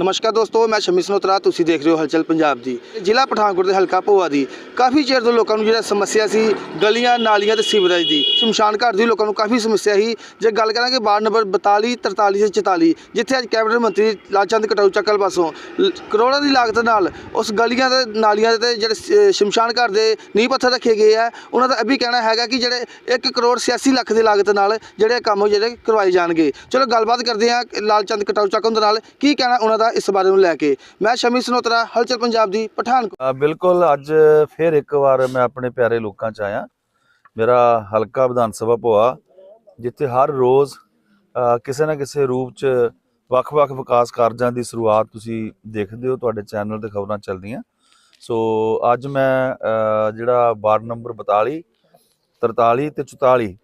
ਨਮਸਕਾਰ ਦੋਸਤੋ, ਮੈਂ ਸ਼ਮੀ ਸਨੋਤਰਾ ਤੁਸੀਂ ਦੇਖ ਰਹੇ ਹੋ ਹਲਚਲ ਪੰਜਾਬ ਦੀ। ਜ਼ਿਲ੍ਹਾ ਪਠਾਨਕੋਟ ਦੇ ਹਲਕਾ ਭੋਆ ਦੀ। ਕਾਫੀ ਚਿਰ ਤੋਂ ਲੋਕਾਂ ਨੂੰ ਜਿਹੜਾ ਸਮੱਸਿਆ ਸੀ, ਗਲੀਆਂ, ਨਾਲੀਆਂ ਤੇ ਸੀਵਰੇਜ ਦੀ। ਸ਼ਮਸ਼ਾਨ ਘਾਟ ਦੀ ਲੋਕਾਂ ਨੂੰ ਕਾਫੀ ਸਮੱਸਿਆ ਸੀ। ਜੇ ਗੱਲ ਕਰਾਂਗੇ ਵਾਰਡ ਨੰਬਰ 42 43 ਤੇ 44 ਜਿੱਥੇ ਅੱਜ ਕੈਬਨਿਟ ਮੰਤਰੀ ਲਾਲਚੰਦ ਕਟਾਊ ਚੱਕਲ ਪਾਸੋਂ ਲ- ਕਰੋੜਾਂ ਦੀ ਲਾਗਤ ਨਾਲ ਉਸ ਗਲੀਆਂ ਤੇ, ਨਾਲੀਆਂ ਤੇ ਜਿਹੜੇ ਸ- ਸ਼ਮਸ਼ਾਨ ਘਾਟ ਦੇ ਨੀਂਹ ਪੱਥਰ ਰੱਖੇ ਗਏ ਆ, ਉਹਨਾਂ ਦਾ ਇਹ ਵੀ ਕਹਿਣਾ ਹੈਗਾ ਕਿ ਜਿਹੜੇ 1 ਕਰੋੜ 86 ਲੱਖ ਦੀ ਲਾਗਤ ਨਾਲ ਜਿਹੜੇ ਕੰਮ ਜਿਹੜੇ ਕਰਵਾਏ ਜਾਣਗੇ। ਚਲੋ, ਗੱਲਬਾਤ ਕਰਦੇ ਹਾਂ ਲਾਲਚੰਦ ਕਟਾਊ ਚੱਕਲ ਦੇ ਨਾਲ। ਕੀ ਕਹਿਣਾ ਉਹਨਾਂ ਦਾ? ਇਸ ਬਾਰੇ ਨੂੰ ਲੈ ਕੇ। ਮੈਂ ਸ਼ਮੀ ਸਨੋਤਰਾ, ਹਲਚਲ ਪੰਜਾਬ ਦੀ, ਪਠਾਨਕੋਟ। ਬਿਲਕੁਲ ਅੱਜ ਫਿਰ ਇੱਕ ਵਾਰ ਮੈਂ ਆਪਣੇ ਪਿਆਰੇ ਲੋਕਾਂ 'ਚ ਆਇਆ। ਮੇਰਾ ਹਲਕਾ ਵਿਧਾਨ ਸਭਾ ਭੋਆ, ਜਿੱਥੇ ਹਰ ਰੋਜ਼ ਕਿਸੇ ਨਾ ਕਿਸੇ ਰੂਪ 'ਚ ਵੱਖ-ਵੱਖ ਵਿਕਾਸ ਕਾਰਜਾਂ ਦੀ ਸ਼ੁਰੂਆਤ ਤੁਸੀਂ ਦੇਖਦੇ ਹੋ, ਤੁਹਾਡੇ ਚੈਨਲ ਤੇ ਖਬਰਾਂ ਚੱਲਦੀਆਂ। ਸੋ ਅੱਜ ਮੈਂ ਜਿਹੜਾ ਵਾਰਡ ਨੰਬਰ 42 43 ਤੇ 44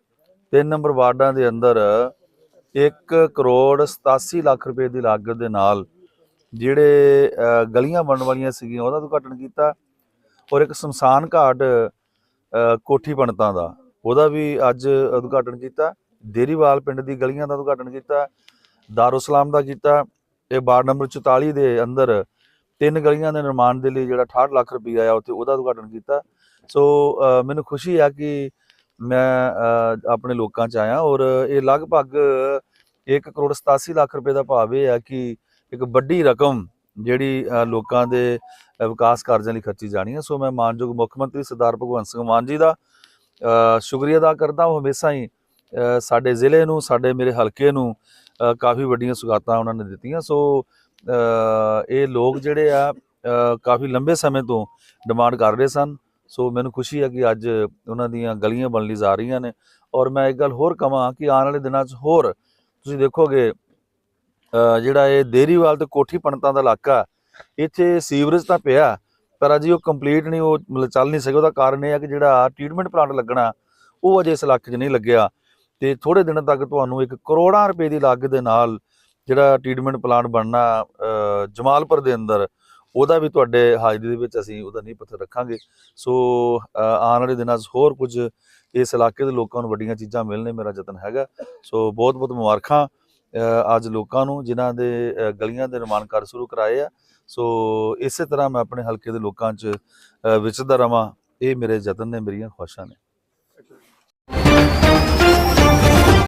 ਤਿੰਨ ਨੰਬਰ ਵਾਰਡਾਂ ਦੇ ਅੰਦਰ 1 ਕਰੋੜ 87 ਲੱਖ ਰੁਪਏ ਦੀ ਲਾਗਤ ਦੇ ਨਾਲ ਜਿਹੜੇ ਗਲੀਆਂ ਬਣਨ ਵਾਲੀਆਂ ਸੀਗੀਆਂ, ਉਹਦਾ ਉਦਘਾਟਨ ਕੀਤਾ ਔਰ ਇੱਕ ਸ਼ਮਸ਼ਾਨ ਘਾਟ ਕੋਠੀ ਬਣਤਾਂ ਦਾ, ਉਹਦਾ ਵੀ ਅੱਜ ਉਦਘਾਟਨ ਕੀਤਾ। ਦੇਰੀਵਾਲ ਪਿੰਡ ਦੀ ਗਲੀਆਂ ਦਾ ਉਦਘਾਟਨ ਕੀਤਾ ਦਾਰੁਸਲਾਮ ਦਾ ਕੀਤਾ। ਇਹ ਵਾਰਡ ਨੰਬਰ 44 ਦੇ ਅੰਦਰ ਤਿੰਨ ਗਲੀਆਂ ਦੇ ਨਿਰਮਾਣ ਦੇ ਲਈ ਜਿਹੜਾ 68 ਲੱਖ ਰੁਪਏ ਆਇਆ, ਉੱਥੇ ਉਹਦਾ ਉਦਘਾਟਨ ਕੀਤਾ। ਸੋ ਮੈਨੂੰ ਖੁਸ਼ੀ ਆ ਕਿ ਮੈਂ ਆਪਣੇ ਲੋਕਾਂ 'ਚ ਆਇਆ ਔਰ ਇਹ ਲਗਭਗ 1 ਕਰੋੜ 87 ਲੱਖ ਰੁਪਏ ਦਾ ਭਾਵ ਇਹ ਹੈ ਕਿ ਇੱਕ ਵੱਡੀ ਰਕਮ ਜਿਹੜੀ ਲੋਕਾਂ ਦੇ ਵਿਕਾਸ ਕਾਰਜਾਂ ਲਈ ਖਰਚੀ ਜਾਣੀ ਹੈ। ਸੋ ਮੈਂ ਮਾਨਯੋਗ ਮੁੱਖ ਮੰਤਰੀ ਸਰਦਾਰ ਭਗਵੰਤ ਸਿੰਘ ਮਾਨ ਜੀ ਦਾ ਸ਼ੁਕਰੀਆ ਅਦਾ ਕਰਦਾ ਉਹ ਹਮੇਸ਼ਾ ਹੀ ਸਾਡੇ ਜ਼ਿਲ੍ਹੇ ਨੂੰ, ਸਾਡੇ ਮੇਰੇ ਹਲਕੇ ਨੂੰ ਕਾਫੀ ਵੱਡੀਆਂ ਸੁਗਾਤਾਂ ਉਹਨਾਂ ਨੇ ਦਿੱਤੀਆਂ। ਸੋ ਇਹ ਲੋਕ ਜਿਹੜੇ ਆ ਕਾਫੀ ਲੰਬੇ ਸਮੇਂ ਤੋਂ ਡਿਮਾਂਡ ਕਰ ਰਹੇ ਸਨ। ਸੋ ਮੈਨੂੰ ਖੁਸ਼ੀ ਹੈ ਕਿ ਅੱਜ ਉਹਨਾਂ ਦੀਆਂ ਗਲੀਆਂ ਬਣਨ ਲਈ ਜਾ ਰਹੀਆਂ ਨੇ। ਔਰ ਮੈਂ ਇੱਕ ਗੱਲ ਹੋਰ ਕਹਾਂ ਕਿ ਆਉਣ ਵਾਲੇ ਦਿਨਾਂ 'ਚ ਹੋਰ ਤੁਸੀਂ ਦੇਖੋਗੇ ਜਿਹੜਾ ਇਹ ਦੇਰੀਵਾਲ ਤੇ ਕੋਠੀ ਪੰਡਤਾਂ ਦਾ ਇਲਾਕਾ, ਇੱਥੇ ਸੀਵਰੇਜ ਤਾਂ ਪਿਆ, ਪਰ ਅਜੇ ਉਹ ਕੰਪਲੀਟ ਨਹੀਂ, ਉਹ ਮਤਲਬ ਚੱਲ ਨਹੀਂ ਸਕਿਆ ਉਹਦਾ ਕਾਰਨ ਇਹ ਹੈ ਕਿ ਜਿਹੜਾ ਟ੍ਰੀਟਮੈਂਟ ਪਲਾਂਟ ਲੱਗਣਾ, ਉਹ ਅਜੇ ਇਸ ਇਲਾਕੇ 'ਚ ਨਹੀਂ ਲੱਗਿਆ। ਤੇ ਥੋੜੇ ਦਿਨਾਂ ਤੱਕ ਤੁਹਾਨੂੰ ਇੱਕ ਕਰੋੜਾਂ ਰੁਪਏ ਦੀ ਲਾਗਤ ਦੇ ਨਾਲ ਜਿਹੜਾ ਟ੍ਰੀਟਮੈਂਟ ਪਲਾਂਟ ਬਣਨਾ ਜਮਾਲਪੁਰ ਦੇ ਅੰਦਰ, ਉਹਦਾ ਵੀ ਤੁਹਾਡੇ ਹਾਜ਼ਰੀ ਦੇ ਵਿੱਚ ਅਸੀਂ ਉਹਦਾ ਨੀਂਹ ਪੱਥਰ ਰੱਖਾਂਗੇ। ਸੋ ਆਉਣ ਵਾਲੇ ਦਿਨਾਂ 'ਚ ਹੋਰ ਕੁਝ ਇਸ ਇਲਾਕੇ ਦੇ ਲੋਕਾਂ ਨੂੰ ਵੱਡੀਆਂ ਚੀਜ਼ਾਂ ਮਿਲਣੇ, ਮੇਰਾ ਯਤਨ ਹੈਗਾ। ਸੋ ਬਹੁਤ ਬਹੁਤ ਮੁਬਾਰਕਾਂ। ਅੱਜ ਲੋਕਾਂ ਨੂੰ ਜਿਨ੍ਹਾਂ ਦੇ ਗਲੀਆਂ ਦੇ ਨਿਰਮਾਣ ਕਾਰਜ ਸ਼ੁਰੂ ਕਰਾਏ ਆ। ਸੋ ਇਸੇ ਤਰ੍ਹਾਂ ਮੈਂ ਆਪਣੇ ਹਲਕੇ ਦੇ ਲੋਕਾਂ 'ਚ ਵਿਚਰਦਾ ਰਵਾਂ। ਇਹ ਮੇਰੇ ਯਤਨ ਨੇ, ਮੇਰੀਆਂ ਖੁਆਇਸ਼ਾਂ ਨੇ।